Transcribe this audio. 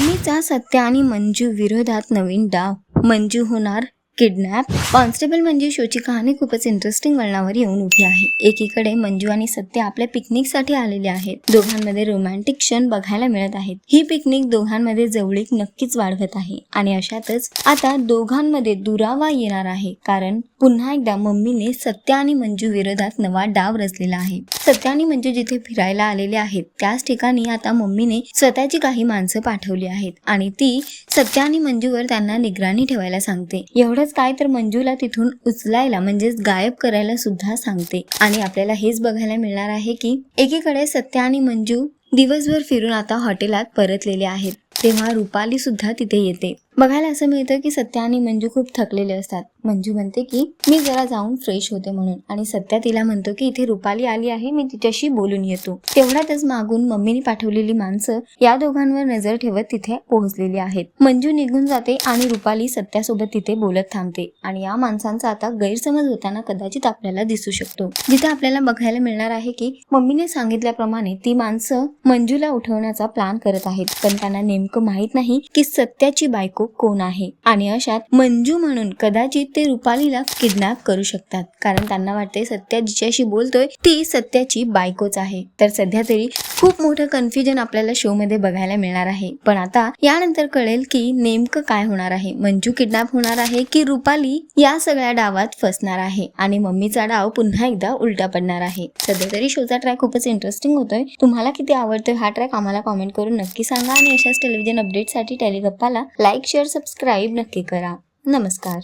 मम्मीचा सत्य आणि मंजू विरोधात नवीन डाव. मंजू होणार किडनॅप. कॉन्स्टेबल मंजू शोची कहाणी खूपच इंटरेस्टिंग वळणावर येऊन उभी आहे. एकीकडे मंजू आणि सत्य आपल्या पिकनिकसाठी आलेले आहेत. दोघांमध्ये रोमॅन्टिक क्षण बघायला मिळत आहेत. ही पिकनिक दोघांमध्ये जवळीक नक्कीच वाढवत आहे. आणि अशातच आता दोघांमध्ये दुरावा येणार आहे. कारण पुन्हा एकदा मम्मीने सत्य आणि मंजू विरोधात नवा डाव रचलेला आहे. सत्य आणि मंजू जिथे फिरायला आलेले आहेत त्याच ठिकाणी आता मम्मीने स्वतःची काही माणसं पाठवली आहेत. आणि ती सत्य आणि मंजूवर त्यांना निगराणी ठेवायला सांगते. एवढंच काय तर मंजूला तिथून उचलायला म्हणजेच गायब करायला सुद्धा सांगते. आणि आपल्याला हेच बघायला मिळणार आहे की एकीकडे सत्य आणि मंजू दिवसभर फिरून आता हॉटेलात परतलेले आहेत. तेव्हा रुपाली सुद्धा तिथे येते. बघायला असं मिळतं की सत्य आणि मंजू खूप थकलेले असतात. मंजू म्हणते की मी जरा जाऊन फ्रेश होते म्हणून. आणि सत्या तिला म्हणतो की इथे रुपाली आली आहे मी तिच्याशी बोलून येतो. तेवढ्यातच मागून मम्मीने पाठवलेली माणसं या दोघांवर नजर ठेवत तिथे पोहोचलेली आहेत. मंजू निघून जाते आणि रुपाली सत्यासोबत तिथे बोलत थांबते आणि या माणसांचा आता गैरसमज होताना कदाचित आपल्याला दिसू शकतो. जिथे आपल्याला बघायला मिळणार आहे की मम्मीने सांगितल्याप्रमाणे ती माणसं मंजूला उठवण्याचा प्लॅन करत आहेत. पण त्यांना नेमकं माहीत नाही की सत्याची बायको कोण आहे? आणि अशात मंजू म्हणून कदाचित ते रुपालीला किडनॅप करू शकतात. कारण त्यांना वाटते सत्या जिच्याशी बोलतोय ती सत्याची बायकोच आहे. तर सध्या तरी खूप मोठं कन्फ्युजन आपल्याला शो मध्ये बघायला मिळणार आहे. पण आता यानंतर कळेल की नेमकं काय होणार आहे. मंजू किडनॅप होणार आहे की रुपाली या सगळ्या डावात फसणार आहे? आणि मम्मीचा डाव पुन्हा एकदा उलटा पडणार आहे. सध्या तरी शोचा ट्रॅक खूपच इंटरेस्टिंग होतोय. तुम्हाला किती आवडतोय हा ट्रॅक आम्हाला कॉमेंट करून नक्की सांगा. आणि अशाच टेलिव्हिजन अपडेटसाठी टेलिगप्पाला लाईक शेअर सबस्क्राईब नक्की करा. नमस्कार.